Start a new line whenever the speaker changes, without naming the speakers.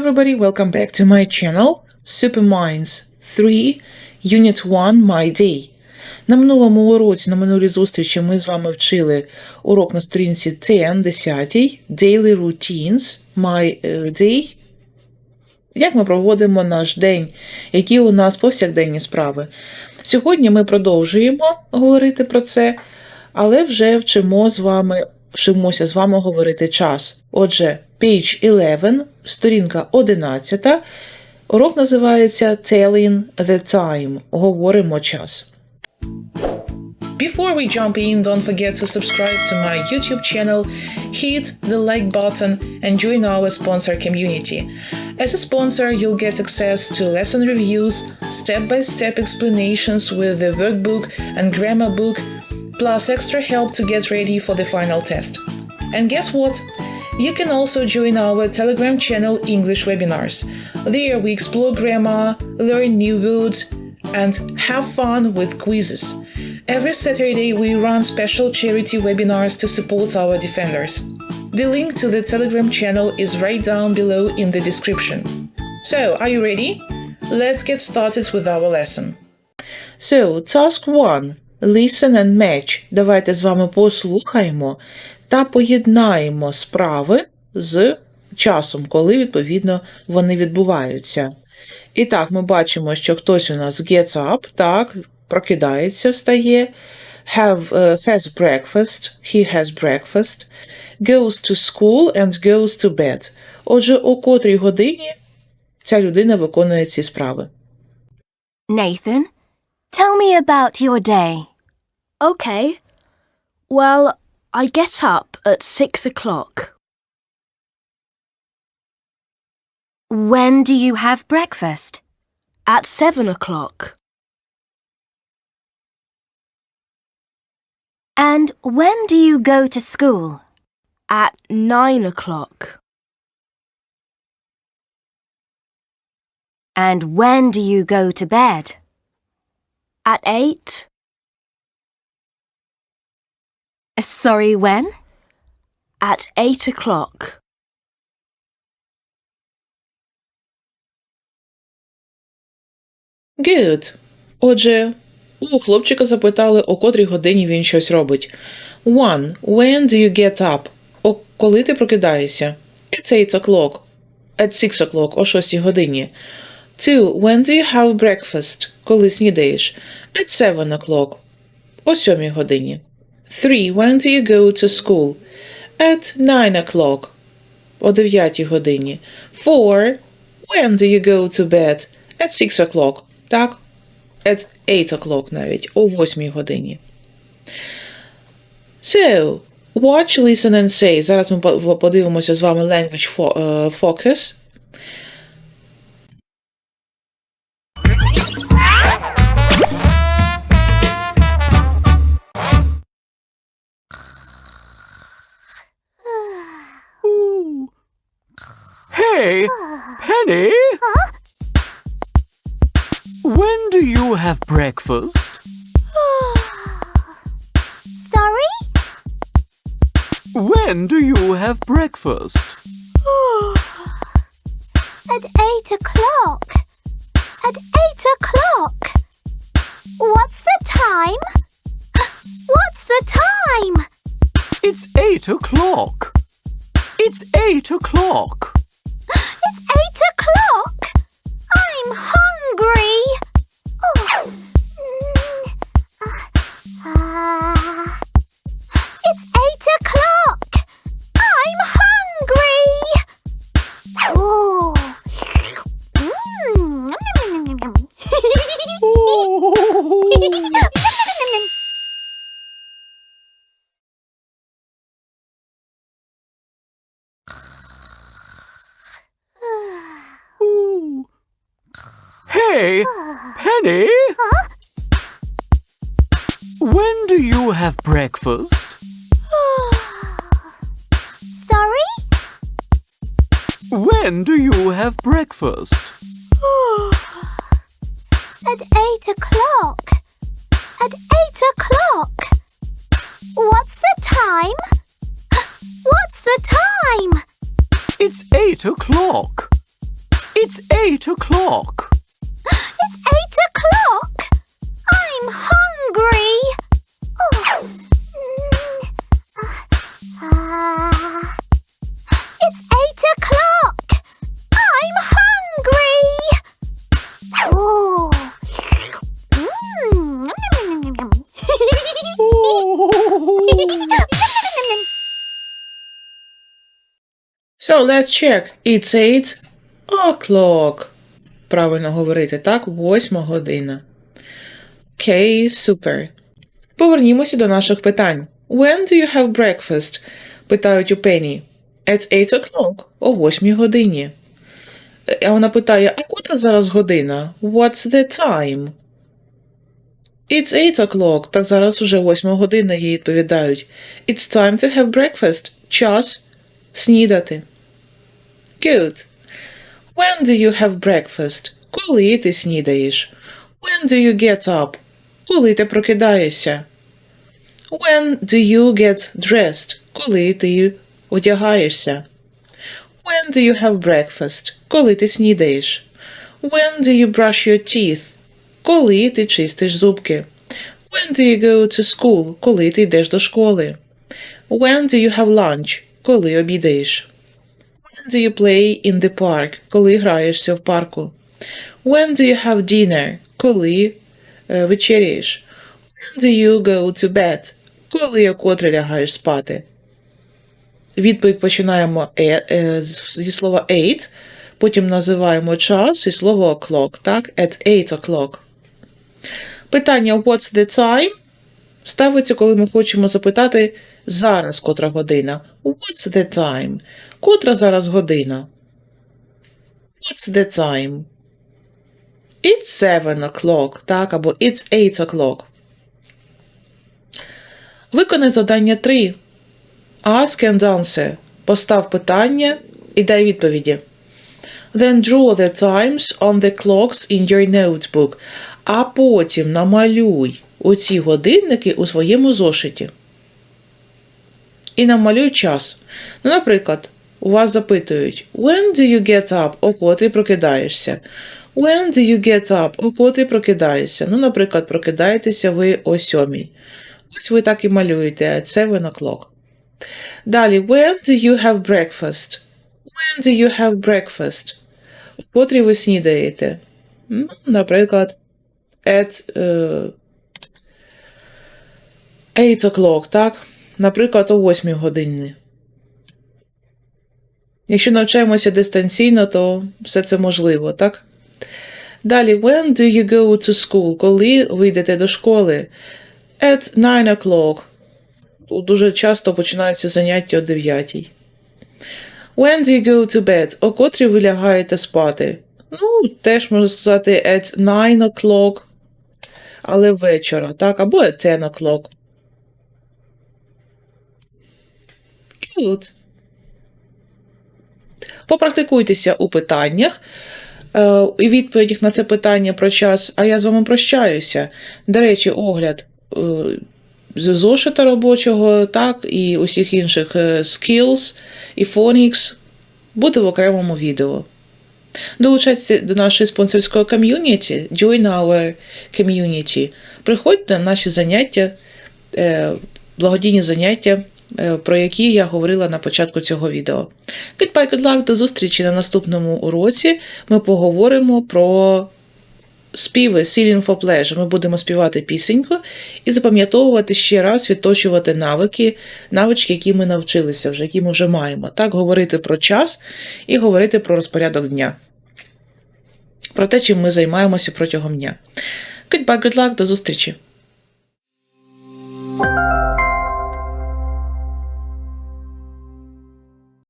everybody, welcome back to my channel Superminds 3 Unit 1 My Day. На минулому уроці, на минулій зустрічі ми з вами вчили урок на сторінці 10, 10 Daily Routines My е, Day. Як ми проводимо наш день, які у нас повсякденні справи. Сьогодні ми продовжуємо говорити про це, але вже вчимо з вами, вчимося з вами говорити час. Отже, page 11, сторінка 11. Урок називається Telling the Time. Говоримо час. Before we jump in, don't forget to subscribe to my YouTube channel, hit the like button, and join our sponsor community. As a sponsor, you'll get access to lesson reviews, step by step explanations with the workbook and grammar book, plus extra help to get ready for the final test. And guess what? You can also join our Telegram channel English Webinars. There we explore grammar, learn new words, and have fun with quizzes. Every Saturday, we run special charity webinars to support our defenders. The link to the Telegram channel is right down below in the description. So, are you ready? Let's get started with our lesson. So, task 1. Listen and match. Давайте з вами послухаємо та поєднаємо справи з часом, коли, відповідно, вони відбуваються. І так, ми бачимо, що хтось у нас gets up, так, прокидається, встає, have, uh, has breakfast, he has breakfast, goes to school and goes to bed. Отже, о котрій годині ця людина виконує ці справи.
Nathan, tell me about your day.
Okay. Well, I get up at six o'clock.
When do you have breakfast?
At seven o'clock.
And when do you go to school?
At nine o'clock.
And when do you go to bed?
At eight.
Sorry, when?
At eight o'clock.
Good. Отже, у хлопчика запитали, о котрій годині він щось робить. One. When do you get up? О, коли ти прокидаєшся? It's eight o'clock. At six o'clock, о шостій годині. Two. When do you have breakfast? Коли снідаєш? At seven o'clock. О сьомій годині. Three. When do you go to school? At nine o'clock. О дев'ятій годині. Four. When do you go to bed? At six o'clock. Так. At eight o'clock навіть. О восьмій годині. So, watch, listen and say. Зараз ми по- подивимося з вами language fo- е, focus.
Hey, Penny! When do you have breakfast?
Sorry?
When do you have breakfast?
At eight o'clock. At eight o'clock. What's the time? What's the time?
It's eight o'clock. It's eight o'clock. Hey, Penny! When do you have breakfast?
Sorry?
When do you have breakfast?
At eight o'clock. At eight o'clock. What's the time? What's the time?
It's eight o'clock. It's eight o'clock.
It's eight o'clock. I'm hungry. Oh. mm, uh, it's eight o'clock. I'm hungry. Oh.
So let's check. It's eight o'clock. Правильно говорити, так? Восьма година. Окей, супер. Повернімося до наших питань. When do you have breakfast? питають у Пенні. At eight o'clock. О восьмій годині. Е, А вона питає, а котра зараз година? What's the time? It's eight o'clock. Так зараз уже восьма година, їй відповідають. It's time to have breakfast. Час снідати. Good. When do you have breakfast? Коли ти снідаєш? When do you get up? Коли ти прокидаєшся? When do you get dressed? Коли ти одягаєшся? When do you have breakfast? Коли ти снідаєш? When do you brush your teeth? Коли ти чистиш зубки? When do you go to school? Коли ти йдеш до школи? When do you have lunch? Коли обідаєш? When do you play in the park? Коли граєшся в парку? When do you have dinner? Коли е, вечеряєш? When do you go to bed? Коли о котрі лягаєш спати? Відповідь починаємо е, е, зі слова eight, потім називаємо час і слово o'clock, так? At eight o'clock. Питання what's the time? Ставиться, коли ми хочемо запитати зараз котра година. What's the time? Котра зараз година? What's the time? It's seven o'clock, так, або it's eight o'clock. Виконай завдання 3. Ask and answer. Постав питання і дай відповіді. Then draw the times on the clocks in your notebook. А потім намалюй оці годинники у своєму зошиті. І намалюй час. Ну, наприклад, у вас запитують When do you get up? О котрій прокидаєшся. When do you get up? О котрій прокидаєшся. Ну, наприклад, прокидаєтеся ви о сьомій. Ось ви так і малюєте 7 o'clock. Далі, when do you have breakfast? When do you have breakfast? О котрій ви снідаєте? Ну, наприклад, at е, 8 o'clock, так? Наприклад, о 8 годині. Якщо навчаємося дистанційно, то все це можливо, так? Далі, when do you go to school? Коли ви йдете до школи? At 9 o'clock. Дуже часто починаються заняття о 9. When do you go to bed? О котрій ви лягаєте спати? Ну, теж можна сказати at 9 o'clock, але вечора, так? Або at 10 o'clock. Good. Попрактикуйтеся у питаннях е, і відповідях на це питання про час, а я з вами прощаюся. До речі, огляд е, зошита робочого, так, і усіх інших е, skills і phonics буде в окремому відео. Долучайтеся до нашої спонсорської ком'юніті, join our community. Приходьте на наші заняття, благодійні заняття, про які я говорила на початку цього відео. Goodbye, good luck, до зустрічі на наступному уроці. Ми поговоримо про співи Singing for Pleasure. Ми будемо співати пісеньку і запам'ятовувати ще раз, відточувати навики, навички, які ми навчилися вже, які ми вже маємо. Так, говорити про час і говорити про розпорядок дня. Про те, чим ми займаємося протягом дня. Goodbye, good luck, до зустрічі!